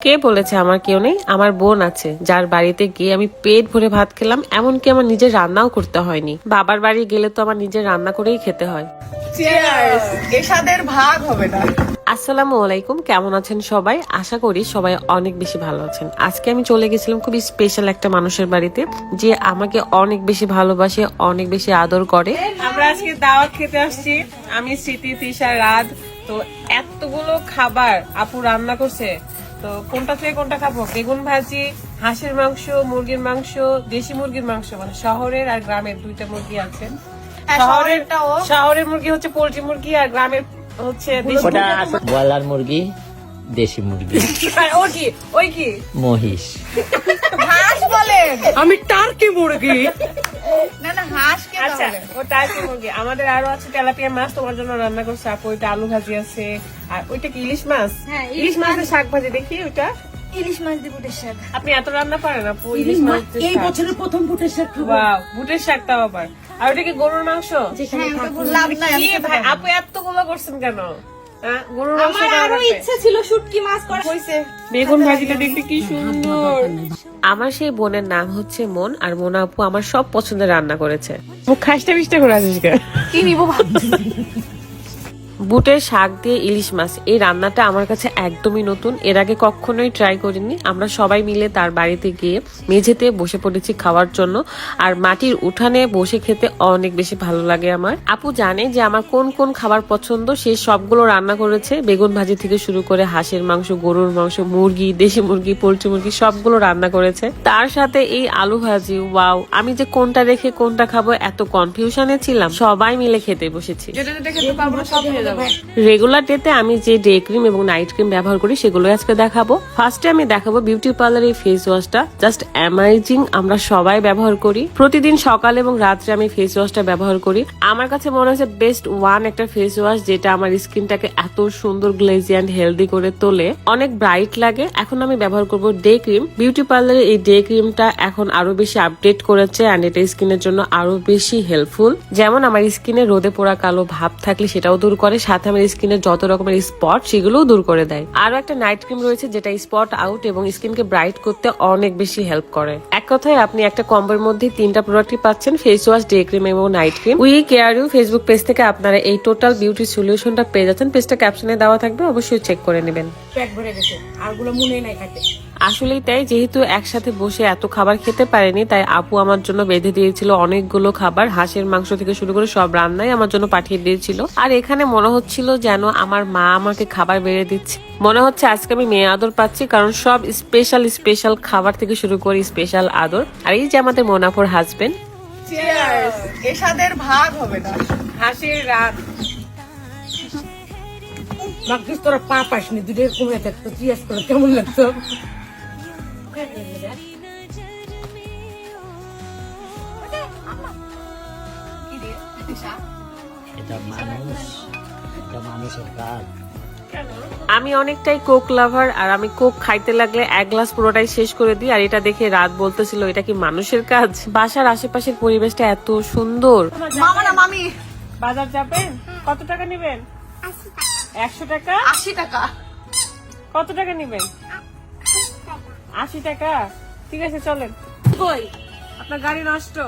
কে বলেছে আমার কেউ নেই? আমার বোন আছে যার বাড়িতে গিয়ে আমি পেট ভরে ভাত খেলাম এমনকি আমার নিজের রান্নাও করতে হয়নি। বাবার বাড়ি গেলে তো আমার নিজের রান্না করেই খেতে হয়। ভাগ হবে না। আসসালামু আলাইকুম কেমন আছেন সবাই? আশা করি সবাই অনেক বেশি ভালো আছেন। আজকে আমি চলে গেছিলাম খুবই স্পেশাল একটা মানুষের বাড়িতে যে আমাকে অনেক বেশি ভালোবাসে অনেক বেশি আদর করে। আমরা আজকে দাওয়াত খেতে আসছি। আমি স্মৃতি তৃষা রাত তো এতগুলো খাবার আপু রান্না করছে তো কোনটা থেকে কোনটা খাব? বেগুন ভাজি হাঁসের মাংস মুরগির মাংস দেশি মুরগির মাংস মানে শহরের আর গ্রামের দুইটা মুরগি আছে। শহরের শহরের মুরগি হচ্ছে পোল্ট্রি মুরগি আর গ্রামের হচ্ছে দেশি মুরগি। দেশি মুরগি। ওই কি? ওই কি? মহিষ। আমি টার্কি মুরগি। না না হাঁস কে আচ্ছা ও টার্কি মুরগি। আমাদের আরও আছে তেলাপিয়া মাছ তোমার জন্য রান্না করছে আপু। ওইটা আলু ভাজি আছে। আর ওইটা কি ইলিশ মাছ? হ্যাঁ, ইলিশ মাছের শাক ভাজি দেখি ওইটা। ইলিশ মাছ দিয়ে বুটের শাক। আপনি এত রান্না পারেন আপু ইলিশ মাছ এই বছরের প্রথম ফুটের শাক খাব। ওয়াও বুটের শাক তাও আবার। আর ওইটা কি গরুর মাংস? হ্যাঁ ওটা বললাম না ভাই আপু এতগুলো করছেন কেন? গরুর আমার আরও ইচ্ছে ছিল শুটকি মাছ করা হইছে বেগুন ভাজিটা দেখতে কি সুন্দর। আমার সেই বোনের নাম হচ্ছে মন আর মোনা আপু আমার সব পছন্দের রান্না করেছে। মুখ খাসটা মিষ্টা করে আসিস কি নিবো বুটের শাক দিয়ে ইলিশ মাছ। এই রান্নাটা আমার কাছে একদমই নতুন। এর আগে কখনোই ট্রাই করিনি। আমরা সবাই মিলে তার বাড়িতে গিয়ে মেঝেতে বসে পড়েছি খাওয়ার জন্য। আর মাটির উঠানে বসে খেতে অনেক বেশি ভালো লাগে আমার। আপু জানে যে আমার কোন কোন খাবার পছন্দ, সে সবগুলো রান্না করেছে। বেগুন ভাজি থেকে শুরু করে হাঁসের মাংস, গরুর মাংস, মুরগি, দেশি মুরগি, পোলট্রি মুরগি সবগুলো রান্না করেছে। তার সাথে এই আলু ভাজি, ওয়াও! আমি যে কোনটা রেখে কোনটা খাব এত কনফিউশনে ছিলাম। সবাই মিলে খেতে বসেছি। যেটা খেতে সব রেগুলার ডেতে আমি যে ডে ক্রিম এবং নাইট ক্রিম ব্যবহার করি সেগুলো আজকে দেখাবো। ফার্স্টে আমি দেখাবো বিউটি পার্লার এই ফেস ওয়াশটা জাস্ট অ্যামাইজিং আমরা সবাই ব্যবহার করি। প্রতিদিন সকাল এবং রাত্রে আমি ফেস ওয়াশটা ব্যবহার করি। আমার কাছে মনে হচ্ছে বেস্ট ওয়ান একটা ফেস ওয়াশ যেটা আমার স্কিনটাকে এত সুন্দর গ্লেজি অ্যান্ড হেলদি করে তোলে। অনেক ব্রাইট লাগে। এখন আমি ব্যবহার করব ডে ক্রিম বিউটি পার্লারের এই ডে ক্রিমটা এখন আরও বেশি আপডেট করেছে অ্যান্ড এটা স্কিনের জন্য আরও বেশি হেল্পফুল যেমন আমার স্কিনে রোদে পোড়া কালো ভাব থাকলে সেটাও দূর করে। সাথে আমার স্কিনের যত রকমের স্পট, সেগুলোও দূর করে দেয়। আরও একটা নাইট ক্রিম রয়েছে যেটা স্পট আউট এবং স্কিনকে ব্রাইট করতে অনেক বেশি হেল্প করে। এক কথায়, আপনি একটা কম্বোর মধ্যে তিনটা প্রোডাক্টই পাচ্ছেন ফেস ওয়াশ ডে ক্রিম এবং night cream we care you Facebook page থেকে আপনারা এই টোটাল বিউটি সলিউশনটা পেয়ে যাচ্ছেন। পেজটা ক্যাপশনে দেওয়া থাকবে, অবশ্যই চেক করে নেবেন। পেট ভরে গেছে আরগুলো মনে নাই খাইতে আসলেই তাই যেহেতু একসাথে বসে এত খাবার খেতে পারেনি তাই আপু আমার জন্য বেঁধে দিয়েছিল অনেকগুলো খাবার। হাঁসের মাংস থেকে শুরু করে সব রান্নাই আমার জন্য পাঠিয়ে দিয়েছিল। আর এখানে মনে হচ্ছিল যেন আমার মা আমাকে খাবার বেড়ে দিচ্ছে। মনে হচ্ছে আজকে আমি মেয়ে আদর পাচ্ছি কারণ সব স্পেশাল স্পেশাল খাবার থেকে শুরু করে স্পেশাল আদর। আর এই যে আমাদের মোনাফোর হাজবেন্ড এসাদের ভাগ হবে না। হাসির রাত। তোরা পা পাসনি দুটো কমে থাকতো চিয়াস করে কেমন লাগতো? আমি অনেকটাই কোক লাভার আর আমি কোক খাইতে লাগলে এক গ্লাস পুরোটাই শেষ করে দিই আর এটা দেখে রাত বলতেছিল এটা কি মানুষের কাজ? বাসার আশেপাশের পরিবেশটা এত সুন্দর। মামি বাজার যাবেন? কত টাকা নেবেন? একশো টাকা? আশি টাকা। কত টাকা নেবেন? আশি টাকা। ঠিক আছে চলেন। কই? আপনার গাড়ি নষ্ট।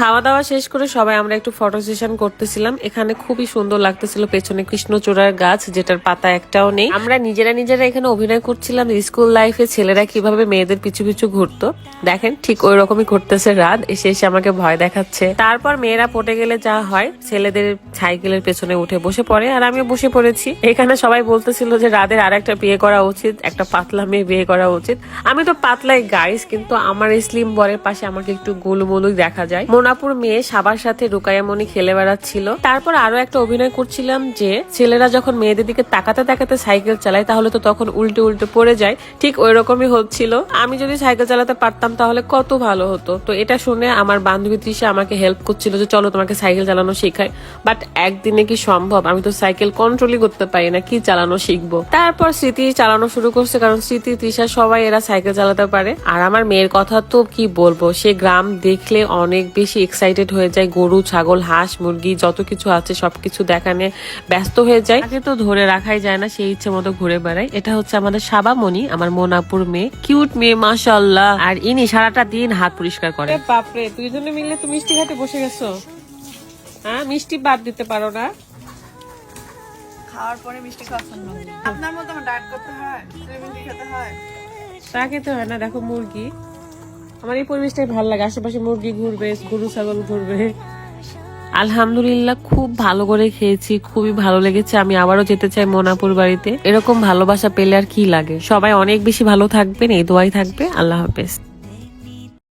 খাওয়া দাওয়া শেষ করে সবাই আমরা একটু ফটো সেশন করতেছিলাম। এখানে খুবই সুন্দর লাগতেছিল পেছনে কৃষ্ণচূড়ার গাছ, যেটার পাতা একটাও নেই। আমরা নিজেরা নিজেরা এখানে অভিনয় করছিলাম। স্কুল লাইফে ছেলেরা কীভাবে মেয়েদের পিছু পিছু ঘুরতো, দেখেন ঠিক ওই রকমই করতেছে রাত। এসে এসে আমাকে ভয় দেখাচ্ছে। তারপর মেয়েরা পটে গেলে যা হয়, ছেলেদের সাইকেলের পেছনে উঠে বসে পড়ে আর আমি বসে পড়েছি। এখানে সবাই বলতেছিল যে রাদের আর একটা বিয়ে করা উচিত, একটা পাতলা মেয়ে বিয়ে করা উচিত। আমি তো পাতলাই গাইস কিন্তু আমার স্লিম বরের পাশে আমাকে একটু গোলুমলুই দেখা যায়। মোনাপুর মেয়ে সাবার সাথে রুকায়ামণি খেলে বেড়াচ্ছিল। তারপর আরও একটা অভিনয় করছিলাম যে, ছেলেরা যখন মেয়েদের দিকে তাকাতে তাকাতে সাইকেল চালায়, তাহলে তো তখন উল্টে উল্টে পড়ে যায়। ঠিক ওই রকমই হচ্ছিল। আমি যদি সাইকেল চালাতে পারতাম, তাহলে কত ভালো হতো। তো এটা শুনে আমার বান্ধবী তৃষা আমাকে হেল্প করছিল যে, চলো তোমাকে সাইকেল চালানো শেখায় বাট একদিনে কি সম্ভব? আমি তো সাইকেল কন্ট্রোলই করতে পারি না। কি চালানো শিখব? তারপর স্মৃতি চালানো শুরু করছে, কারণ স্মৃতি, তৃষা সবাই এরা সাইকেল চালাতে পারে। আর আমার মেয়ের কথা তো কি বলব? সে গ্রাম দেখলে অনেক বেশি বেশি এক্সাইটেড হয়ে যায় গরু ছাগল হাঁস মুরগি যত কিছু আছে সবকিছু দেখানে ব্যস্ত হয়ে যায়। আগে তো ধরে রাখাই যায় না সেই ইচ্ছে মতো ঘুরে বেড়াই। এটা হচ্ছে আমাদের সাবামণি আমার মোনাপুর মেয়ে। কিউট মেয়ে মাশাল্লাহ আর ইনি সারাটা দিন হাত পরিষ্কার করে বাপরে দুইজনে মিলে তো মিষ্টি খেতে বসে গেছো। হ্যাঁ মিষ্টি বাদ দিতে পারো না। খাওয়ার পরে মিষ্টি খাওয়া আপনার মতো ডায়েট করতে হয় মিষ্টি খেতে হয়। তা খেতে হয় না দেখো মুরগি। আমার এই পরিবেশটাই ভালো লাগে। আশেপাশে মুরগি ঘুরবে, গরু, ছাগল ঘুরবে। আলহামদুলিল্লাহ, খুব ভালো করে খেয়েছি, খুবই ভালো লেগেছে। আমি আবারও যেতে চাই মোনাপুর বাড়িতে। এরকম ভালোবাসা পেলে আর কি লাগে? সবাই অনেক বেশি ভালো থাকবেন, এই দোয়াই থাকবে। আল্লাহ হাফেজ।